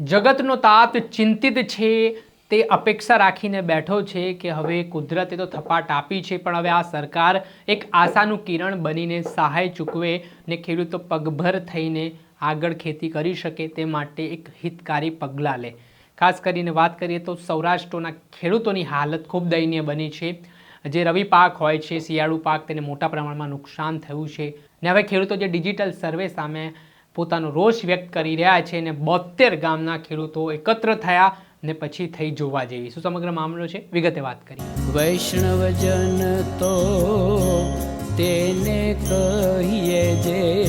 જગતનો તાત ચિંતિત છે, તે અપેક્ષા રાખીને બેઠો છે કે હવે કુદરતે તો થપાટ આપી છે, પણ હવે આ સરકાર એક આશાનું કિરણ બનીને સહાય ચૂકવે ને ખેડૂતો પગભર થઈને આગળ ખેતી કરી શકે તે માટે એક હિતકારી પગલાં લે. ખાસ કરીને વાત કરીએ તો સૌરાષ્ટ્રના ખેડૂતોની હાલત ખૂબ દયનીય બની છે. જે રવિ પાક હોય છે, શિયાળુ પાક તેને મોટા પ્રમાણમાં નુકસાન થયું છે. ને હવે ખેડૂતો જે ડિજિટલ સર્વે સામે પોતાનો રોષ વ્યક્ત કરી રહ્યા છે ને બોતેર ગામના ખેડૂતો એકત્ર થયા ને પછી થઈ જોવા જેવી. શું સમગ્ર મામલો છે? વિગતે વાત કરીએ. વૈષ્ણવજન તો તેને કહીએ જે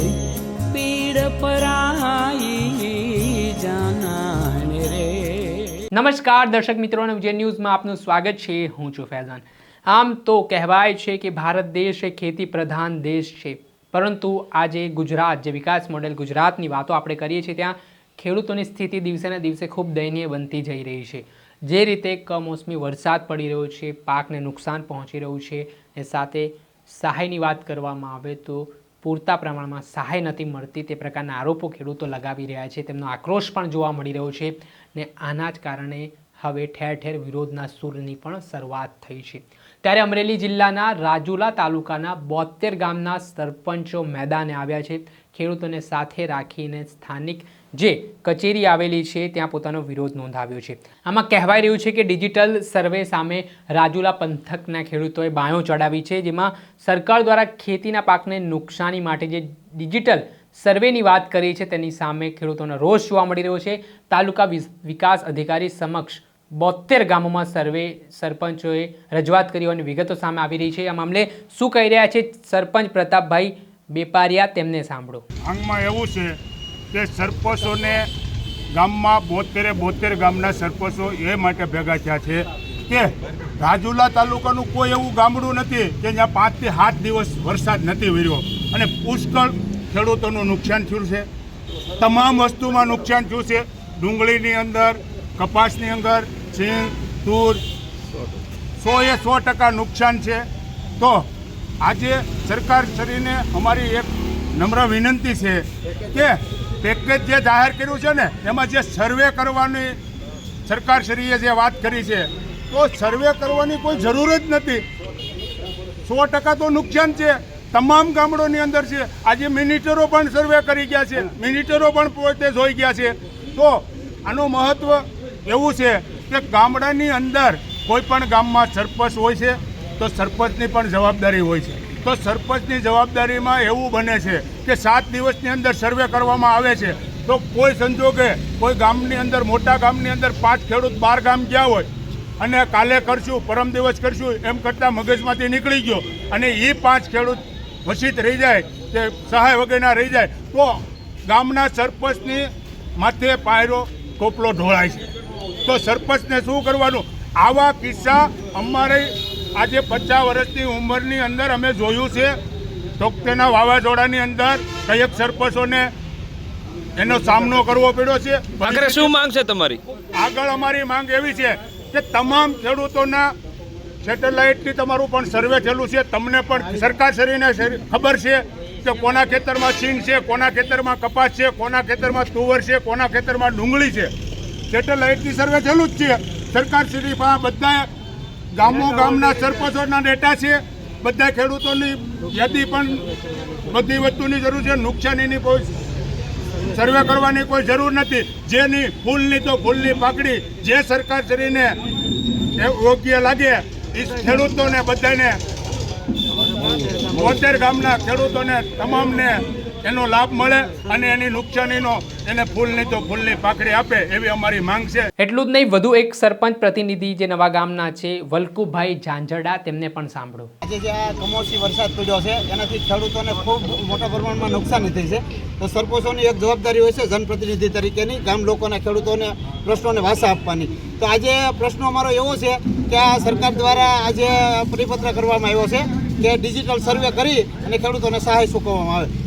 પીડ પરાઈ જાનાને રે. નમસ્કાર દર્શક મિત્રો અને વિજય ન્યૂઝમાં આપનું સ્વાગત છે. હું છું ફૈઝાન. આમ તો કહેવાય છે કે ભારત દેશ એ ખેતી પ્રધાન દેશ છે. પરંતુ આજે ગુજરાત, જે વિકાસ મોડેલ ગુજરાતની વાતો આપણે કરીએ છીએ, ત્યાં ખેડૂતોની સ્થિતિ દિવસે ને દિવસે ખૂબ દયનીય બનતી જઈ રહી છે. જે રીતે કમોસમી વરસાદ પડી રહ્યો છે, પાકને નુકસાન પહોંચી રહ્યું છે એ સાથે સહાયની વાત કરવામાં આવે તો પૂરતા પ્રમાણમાં સહાય નથી મળતી તે પ્રકારના આરોપો ખેડૂતો લગાવી રહ્યા છે. તેમનો આક્રોશ પણ જોવા મળી રહ્યો છે ને આના જ કારણે હવે ઠેર ઠેર વિરોધના સૂરની પણ શરૂઆત થઈ છે. ત્યારે અમરેલી જિલ્લાના રાજુલા તાલુકાના બોતેર ગામના સરપંચો મેદાને આવ્યા છે. ખેડૂતોને સાથે રાખીને સ્થાનિક જે કચેરી આવેલી છે, ત્યાં પોતાનો વિરોધ નોંધાવ્યો છે. આમાં કહેવાય રહ્યું છે કે ડિજિટલ સર્વે સામે રાજુલા પંથકના ખેડૂતોએ બાયો ચડાવી છે, જેમાં સરકાર દ્વારા ખેતીના પાકને નુકસાની માટે જે ડિજિટલ સર્વેની વાત કરી છે, તેની સામે ખેડૂતોનો રોષ જોવા મળી રહ્યો છે. તાલુકા વિકાસ અધિકારી સમક્ષ બોતેર ગામોમાં સર્વે સરપંચોએ રજૂઆત કરી અને વિગતો સામે આવી રહી છે. આ મામલે શું કહી રહ્યા છે સરપંચ પ્રતાપભાઈ બેપારિયા, તેમને સાંભળો. અંગમાં એવું છે કે સરપંચોને ગામમાં બોતેરે બોતેર ગામના સરપંચો એ માટે ભેગા થયા છે કે રાજુલા તાલુકાનું કોઈ એવું ગામડું નથી કે જ્યાં પાંચથી સાત દિવસ વરસાદ નથી વર્યો. અને પુષ્કળ ખેડૂતોનું નુકસાન થયું છે. તમામ વસ્તુમાં નુકસાન થયું છે. ડુંગળીની અંદર, કપાસની અંદર સિંગ તૂર સો એ સો ટકા નુકસાન છે. તો આજે સરકાર શ્રીને અમારી એક નમ્ર વિનંતી છે કે પેકેજ જે જાહેર કર્યું છે ને, એમાં જે સર્વે કરવાની સરકાર શ્રીએ જે વાત કરી છે, તો સર્વે કરવાની કોઈ જરૂર જ નથી. સો ટકા તો નુકસાન છે. તમામ ગામડોની અંદર છે. આજે મિનિટરો પણ સર્વે કરી ગયા છે. મિનિટરો પણ પોતે જોઈ ગયા છે. તો આનું મહત્વ એવું છે કે ગામડાની અંદર કોઈ પણ ગામમાં સરપંચ હોય છે, તો સરપંચની પણ જવાબદારી હોય છે. તો સરપંચની જવાબદારીમાં એવું બને છે કે સાત દિવસની અંદર સર્વે કરવામાં આવે છે, તો કોઈ સંજોગે કોઈ ગામની અંદર, મોટા ગામની અંદર પાંચ ખેડૂત બાર ગામ ગયા હોય, અને કાલે કરશું, પરમ દિવસ કરશું, એમ કરતાં મગજમાંથી નીકળી ગયો, અને એ પાંચ ખેડૂત વસિત રહી જાય, કે સહાય વગેરેના રહી જાય, તો ગામના સરપંચની માથે પાયરો ટોપલો ઢોળાય છે. તો સરપંચને શું કરવાનું? આવા કિસ્સા અમારે આજે પચાસ વર્ષની ઉંમરની અંદર અમે જોયું છે. તોકતેના વાવાઝોડાની અંદર કયેક સરપંચોને એનો સામનો કરવો પડ્યો છે. આગળ શું માંગ છે તમારી? આગળ અમારી માંગ એવી છે કે તમામ ખેડૂતોના સેટેલાઇટથી તમારું પણ સર્વે થયેલું છે. તમને પણ સરકાર શ્રીને ખબર છે કે કોના ખેતરમાં સિંગ છે કોના ખેતરમાં કપાસ છે કોના ખેતરમાં તુવર છે કોના ખેતરમાં ડુંગળી છે. સેટેલાઇટથી સર્વે થયેલું જ છે. સરકાર શ્રી પાસે બધા ગામો ગામના સરપંચોના ડેટા છે. બધા ખેડૂતોની યાદી પણ બધી વસ્તુની જરૂર છે. નુકસાનીની કોઈ સર્વે કરવાની કોઈ જરૂર નથી. જેની ફૂલની તો ફૂલની પાકડી જે સરકાર શ્રીને એ યોગ્ય લાગે એ ખેડૂતોને બધાને બોતેર ગામના ખેડૂતોને તમામને એનો લાભ મળે અને એની નુકસાનીનો એને ફૂલની તો ફૂલની પાખડી આપે એવી અમારી માંગ છે. એટલું જ નહીં વધુ એક સરપંચ પ્રતિનિધિ જે નવા ગામના છે વલ્કુભાઈ ઝાંઝરડા તેમને પણ સાંભળો. આજે જે આ કમોસમી વરસાદ પડ્યો છે એનાથી ખેડૂતોને ખૂબ મોટા પ્રમાણમાં નુકસાની થઈ છે. તો સરપંચોની એક જવાબદારી હોય છે જનપ્રતિનિધિ તરીકેની ગામ લોકોના ખેડૂતોને પ્રશ્નોને વાસા આપવાની. તો આજે પ્રશ્નો અમારો એવો છે કે આ સરકાર દ્વારા આજે પરિપત્ર કરવામાં આવ્યો છે કે ડિજિટલ સર્વે કરી અને ખેડૂતોને સહાય ચૂકવવામાં આવે.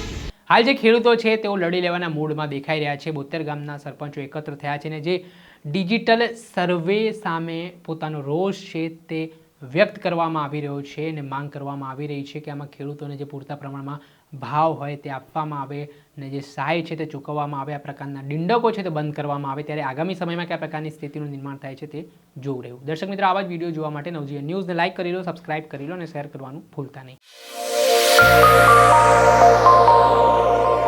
હાલ જે ખેડૂતો છે, તેઓ લડી લેવાના મૂડમાં દેખાઈ રહ્યા છે. બોતેર ગામના સરપંચો એકત્ર થયા છે અને જે ડિજિટલ સર્વે સામે પોતાનો રોષ છે, તે વ્યક્ત કરવામાં આવી રહ્યો છે અને માંગ કરવામાં આવી રહી છે કે આમાં ખેડૂતોને જે પૂરતા પ્રમાણમાં ભાવ હોય તે આપવામાં આવે અને જે સહાય છે તે ચૂકવવામાં આવે, આ પ્રકારના દિંડકો છે તે બંધ કરવામાં આવે ત્યારે આગામી સમયમાં કયા પ્રકારની સ્થિતિનું નિર્માણ થાય છે તે જોવું રહ્યું દર્શક મિત્રો, આવા જ વીડિયો જોવા માટે નવજીવન ન્યૂઝને લાઇક કરી લો, સબસ્ક્રાઇબ કરી લો અને શેર કરવાનું ભૂલતા નહીં. Thank you.